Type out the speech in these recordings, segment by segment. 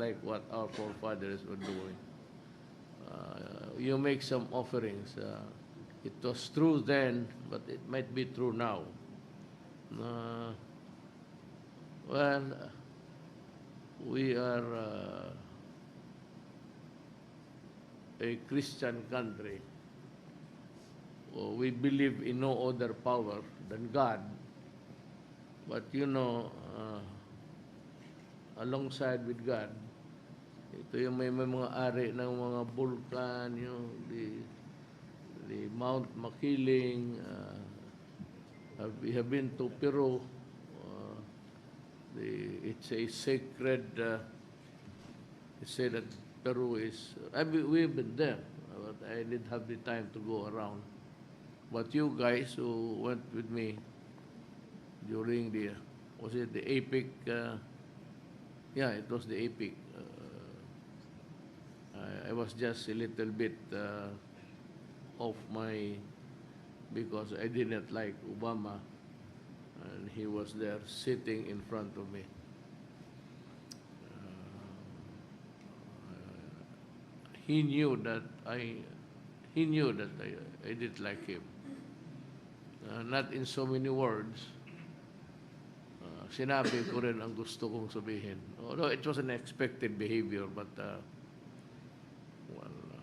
like what our forefathers were doing. Uh, you make some offerings. Uh, it was true then, but it might be true now. Uh, well, we are uh, a Christian country. Uh, we believe in no other power than God. But you know, uh, alongside with God, ito yung may, may mga ari ng mga bulkan, yung the, the Mount Makiling, uh, we have been to Peru. Uh, the, it's a sacred, uh, they say that Peru is, I mean, we've been there, but I didn't have the time to go around. But you guys who went with me during the, was it the APIC, uh, yeah, it was the APIC. Uh, I, was just a little bit uh, off my, because I didn't like Obama, and he was there sitting in front of me. Uh, he knew that I, he knew that I, I didn't like him. Uh, not in so many words. Sinabi ko rin ang gusto kong sabihin. Although it was an expected behavior, but uh, well, uh,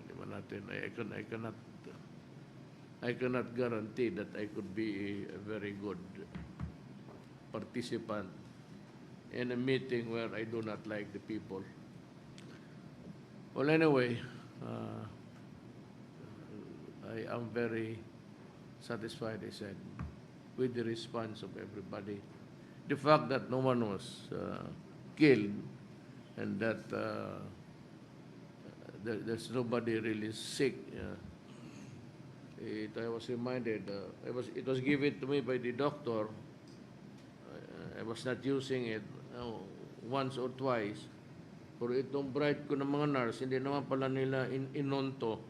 hindi ba natin, I, I, can, I cannot, I cannot guarantee that I could be a very good participant in a meeting where I do not like the people. Well, anyway, uh, I am very satisfied, I said, with the response of everybody. The fact that no one was uh, killed and that uh, there, there's nobody really sick. Uh, it, I was reminded, uh, it, was, it was given to me by the doctor. I, I was not using it uh, once or twice. Pero itong bright ko ng mga nurse, hindi naman pala nila in, inonto.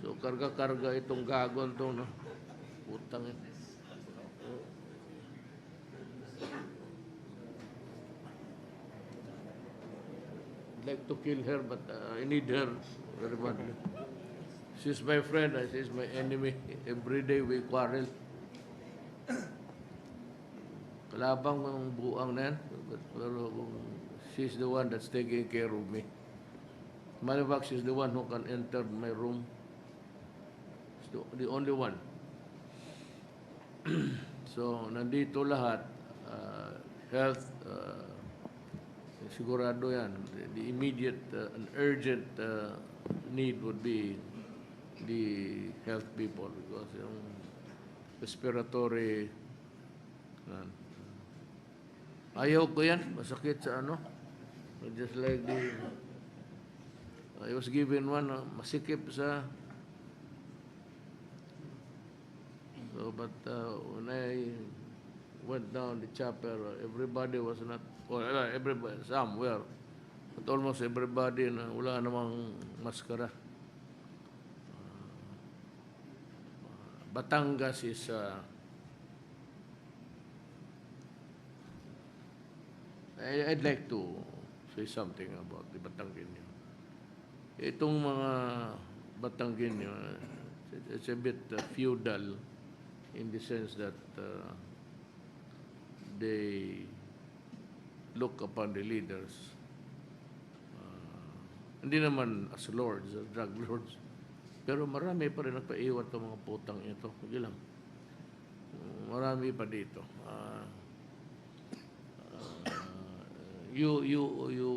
So, karga-karga itong gagon to, no? Putang ina. Like to kill her, but uh, I need her very badly. She's my friend, and she's my enemy. Every day we quarrel. Kalabang ng buang na yan. But, pero kung she's the one that's taking care of me. Fact, she's the one who can enter my room. She's the, the only one. so, nandito lahat. Uh, health, uh, sigurado yan. The, immediate uh, and urgent uh, need would be the health people because yung respiratory yan. ayaw ko yan masakit sa ano just like the I was given one uh, masikip sa so but uh, when I went down the chapel uh, everybody was not uh, everybody some were but almost everybody na wala namang maskara Batangas is uh, I, I'd like to say something about the Batanggenyo. Itong mga Batanggenyo, it's a bit uh, feudal in the sense that uh, they look upon the leaders uh, hindi naman as lords, as drug lords, pero marami pa rin nagpaiwan ng mga putang ito. Sige lang. Uh, Marami pa dito. Ah, ah, you you you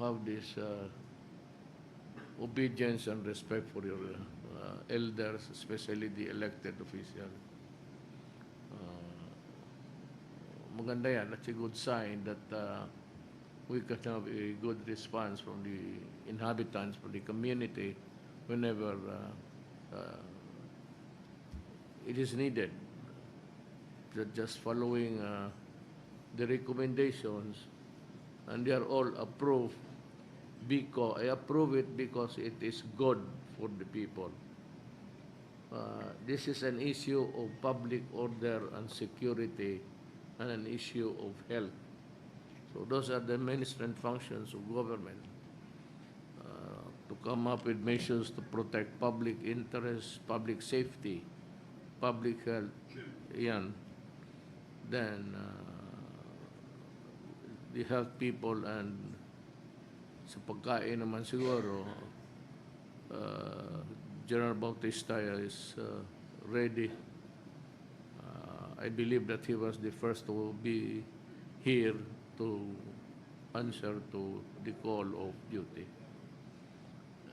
have this uh, obedience and respect for your uh, elders, especially the elected official. Maganda yan. That's a good sign that uh, we can have a good response from the inhabitants, from the community, whenever uh, uh, it is needed. Ju- Just following uh, the recommendations, and they are all approved because, I approve it because it is good for the people. Uh, This is an issue of public order and security and an issue of health. So those are the administrative functions of government. Uh, to come up with measures to protect public interest, public safety, public health, yan. Then, uh, the health people and sa pagkain naman siguro, uh, General Bautista is uh, ready. I believe that he was the first to be here to answer to the call of duty.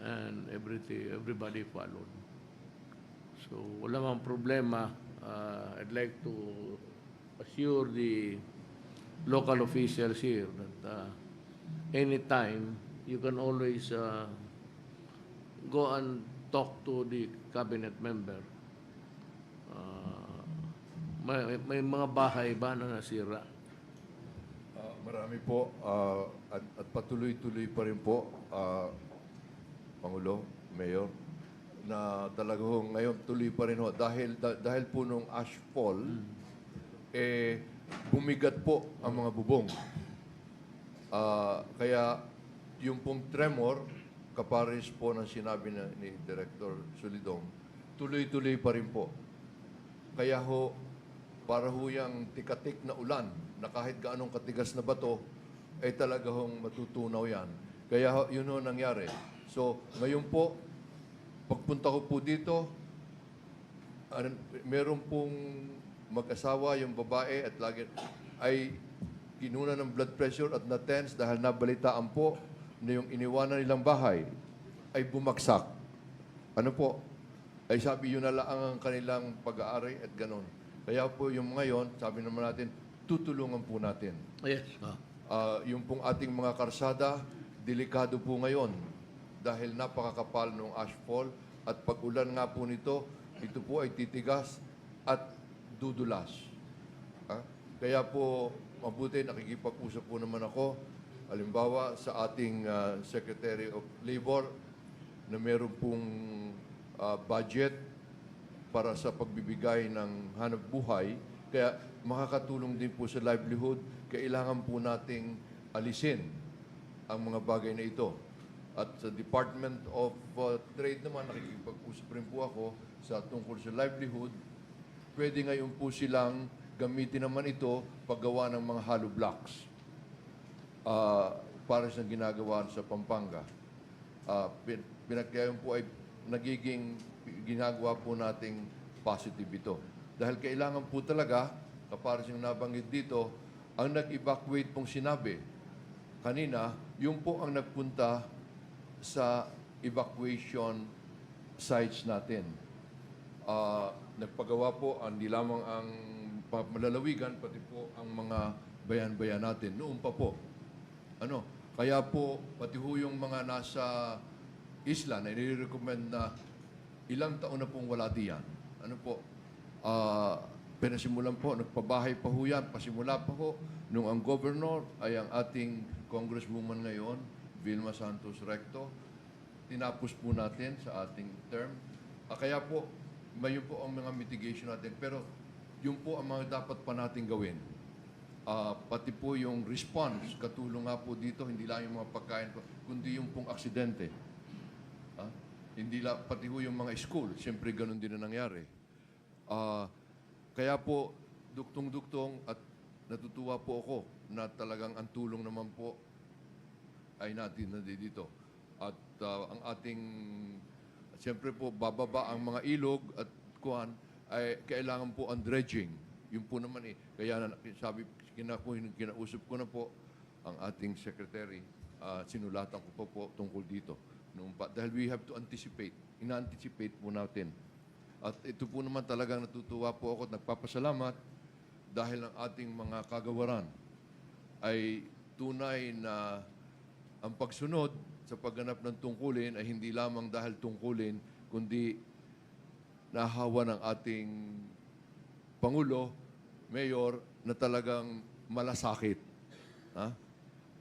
And everything, everybody followed. So wala mang problema. Uh, I'd like to assure the local officials here that uh, anytime you can always uh, go and talk to the cabinet member. Uh, may, may mga bahay ba na nasira? Ah, marami po ah, at, at patuloy-tuloy pa rin po, ah, Pangulo, Mayor, na talagang ngayon tuloy pa rin ho. Dahil, da- dahil po nung ashfall, eh, bumigat po ang mga bubong. Ah, kaya yung pong tremor, kapares po ng sinabi na, ni Director Solidong, tuloy-tuloy pa rin po. Kaya ho, para ho tikatik na ulan, na kahit gaanong katigas na bato, ay talaga hong matutunaw yan. Kaya yun ho nangyari. So, ngayon po, pagpunta ko po dito, meron pong mag-asawa, yung babae, at lagi, ay kinuna ng blood pressure at na-tense dahil nabalitaan po na yung iniwanan nilang bahay ay bumagsak. Ano po? Ay sabi yun na lang ang kanilang pag-aaral at ganon. Kaya po yung ngayon, sabi naman natin, tutulungan po natin. Yes. Ah. Ah, yung pong ating mga karsada, delikado po ngayon dahil napakakapal ng ashfall at pag ulan nga po nito, ito po ay titigas at dudulas. Ah, Kaya po, mabuti, nakikipag-usap po naman ako, halimbawa sa ating ah, Secretary of Labor, na meron pong ah, budget para sa pagbibigay ng hanap buhay. Kaya makakatulong din po sa livelihood. Kailangan po nating alisin ang mga bagay na ito. At sa Department of uh, Trade naman, nakikipag-usap rin po ako sa tungkol sa livelihood. Pwede ngayon po silang gamitin naman ito paggawa ng mga hollow blocks ah, para sa ginagawa sa Pampanga. Uh, pin, pinagkayon po ay nagiging ginagawa po nating positive ito. Dahil kailangan po talaga, kapares yung nabanggit dito, ang nag-evacuate pong sinabi kanina, yung po ang nagpunta sa evacuation sites natin. Ah, nagpagawa po, hindi lamang ang malalawigan, pati po ang mga bayan-bayan natin. Noon pa po. Ano? Kaya po, pati ho yung mga nasa isla na nire-recommend na ilang taon na pong wala diyan. Ano po? Ah, pinasimulan po, nagpabahay pa ho yan, pasimula pa ho, nung ang governor ay ang ating congresswoman ngayon, Vilma Santos Recto, tinapos po natin sa ating term. Ah, kaya po, mayon po ang mga mitigation natin. Pero yun po ang mga dapat pa natin gawin. Ah, pati po yung response, katulong nga po dito, hindi lang yung mga pagkain, kundi yung pong aksidente. Hindi lang, pati po yung mga school, siyempre ganun din na nangyari. Ah, kaya po, duktong-duktong at natutuwa po ako na talagang ang tulong naman po ay natin na dito. At ah, ang ating, siyempre po, bababa ang mga ilog at kuhan, ay kailangan po ang dredging. Yun po naman eh. Kaya na, sabi, kina, kinausap ko na po ang ating secretary. ah, sinulatan ko po po tungkol dito. Noong pa, dahil we have to anticipate. Ina-anticipate po natin. At ito po naman talagang natutuwa po ako at nagpapasalamat dahil ang ating mga kagawaran ay tunay na ang pagsunod sa pagganap ng tungkulin ay hindi lamang dahil tungkulin, kundi nahawa ng ating Pangulo, Mayor, na talagang malasakit. Ha?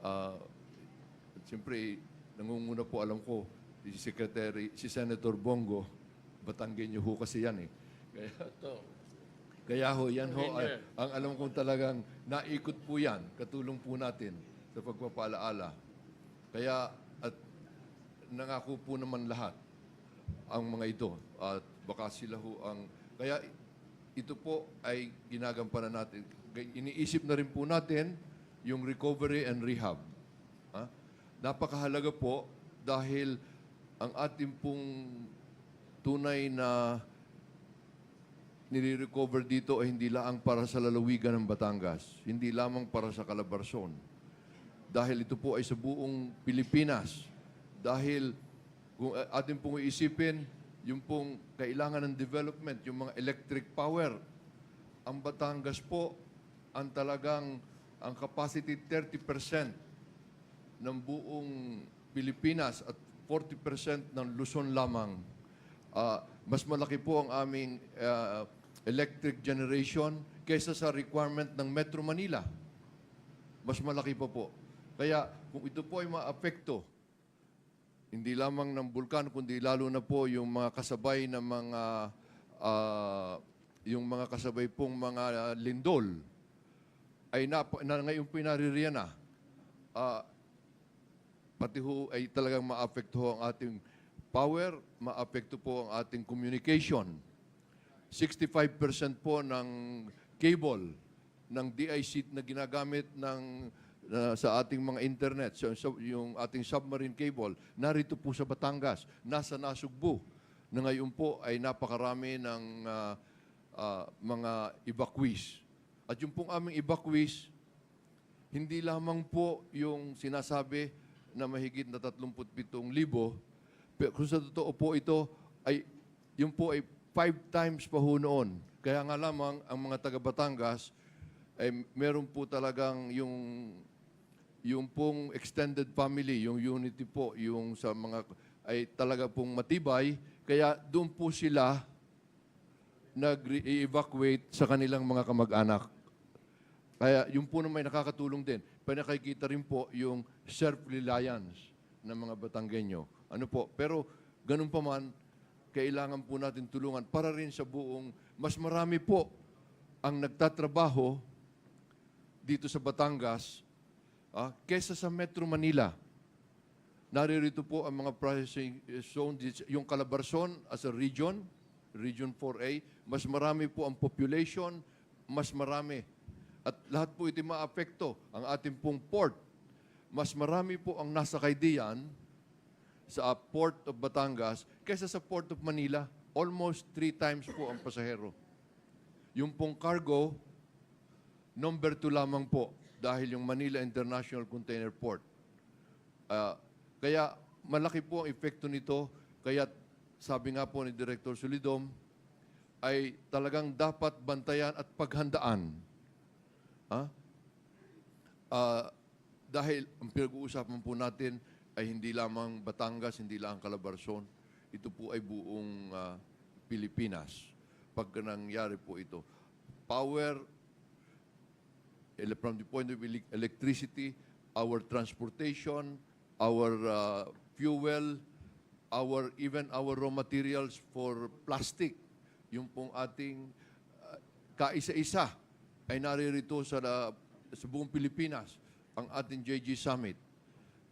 At siyempre, nangunguna po alam ko, si Secretary, si Senator Bongo, Batanggenyo ho kasi yan eh. Kaya, kaya ho, yan ho, ay, Engineer. ang alam kong talagang naikot po yan, katulong po natin sa pagpapaalaala. Kaya at nangako po naman lahat ang mga ito at baka sila ho ang kaya ito po ay ginagampanan natin. Iniisip na rin po natin yung recovery and rehab. Ha? Napakahalaga po dahil ang ating pong tunay na nire-recover dito ay hindi lang para sa lalawigan ng Batangas, hindi lamang para sa Calabarzon. Dahil ito po ay sa buong Pilipinas. Dahil kung atin pong iisipin, yung pong kailangan ng development, yung mga electric power, ang Batangas po, ang talagang, ang capacity 30% ng buong Pilipinas at 40% ng Luzon lamang. Ah, mas malaki po ang aming ah, electric generation kaysa sa requirement ng Metro Manila. Mas malaki pa po. Kaya kung ito po ay maapekto, hindi lamang ng bulkan, kundi lalo na po yung mga kasabay na mga, ah, yung mga kasabay pong mga lindol, ay na, na ngayon po naririyan na. Ah, pati ho ay talagang maapekto ho ang ating power, maapekto po ang ating communication. 65% po ng cable ng DIC na ginagamit ng na- sa ating mga internet, so, so, yung ating submarine cable, narito po sa Batangas, nasa Nasugbu, na ngayon po ay napakarami ng ah, ah, mga evacuees. At yung pong aming evacuees, hindi lamang po yung sinasabi na mahigit na 37,000, pero sa totoo po ito, ay, yung po ay five times pa ho noon. Kaya nga lamang, ang mga taga Batangas, ay meron po talagang yung yung pong extended family, yung unity po, yung sa mga ay talaga pong matibay, kaya doon po sila nag-evacuate sa kanilang mga kamag-anak. Kaya yung po naman ay nakakatulong din. Pero nakikita rin po yung self-reliance ng mga Batanggenyo. Ano po? Pero ganun pa man, kailangan po natin tulungan para rin sa buong, mas marami po ang nagtatrabaho dito sa Batangas ah, kesa sa Metro Manila. Naririto po ang mga processing zone, yung Calabarzon as a region, Region 4A, mas marami po ang population, mas marami. At lahat po ito maapekto. Ang ating pong port, mas marami po ang nasakay diyan sa Port of Batangas kaysa sa Port of Manila. Almost three times po ang pasahero. Yung pong cargo, number two lamang po dahil yung Manila International Container Port. Ah, kaya malaki po ang epekto nito. Kaya sabi nga po ni Director Solidom, ay talagang dapat bantayan at paghandaan. Ha? Ah, dahil ang pinag-uusapan po natin ay hindi lamang Batangas, hindi lang Calabarzon. Ito po ay buong ah, Pilipinas. Pag nangyari po ito. Power, from the point of elec- electricity, our transportation, our uh, fuel, our even our raw materials for plastic, yung pong ating uh, kaisa-isa ay naririto sa, la- sa buong Pilipinas, ang ating JG Summit.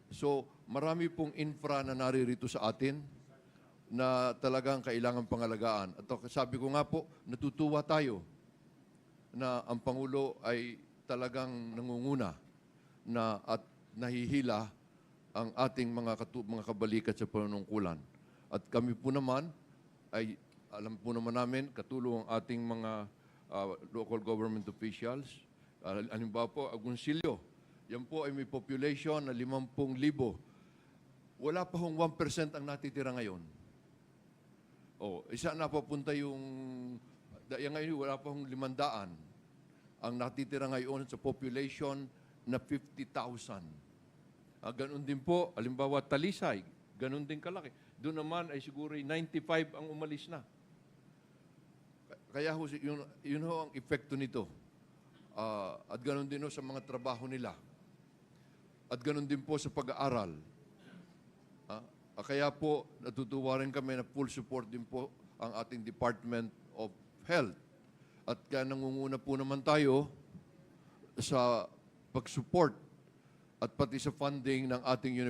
So, marami pong infra na naririto sa atin na talagang kailangan pangalagaan. At sabi ko nga po, natutuwa tayo na ang Pangulo ay talagang nangunguna na at nahihila ang ating mga, katu- mga kabalikat sa panunungkulan. At kami po naman ay alam po naman namin katulong ang ating mga ah, local government officials. Uh, halimbawa po, Agoncillo. Yan po ay may population na 50,000. Wala pa hong 1% ang natitira ngayon. Oh, isa na papunta yung yan ngayon wala pa hong limandaan. Ang natitira ngayon sa population na 50,000. Ah, ganun din po, alimbawa Talisay, ganun din kalaki. Doon naman ay siguro ay 95 ang umalis na. Kaya ho, yun, yun ho ang epekto nito. Ah, at ganun din ho sa mga trabaho nila. At ganun din po sa pag-aaral. Ah, kaya po, natutuwa rin kami na full support din po ang ating Department of Health. At kaya nangunguna po naman tayo sa pag-support at pati sa funding ng ating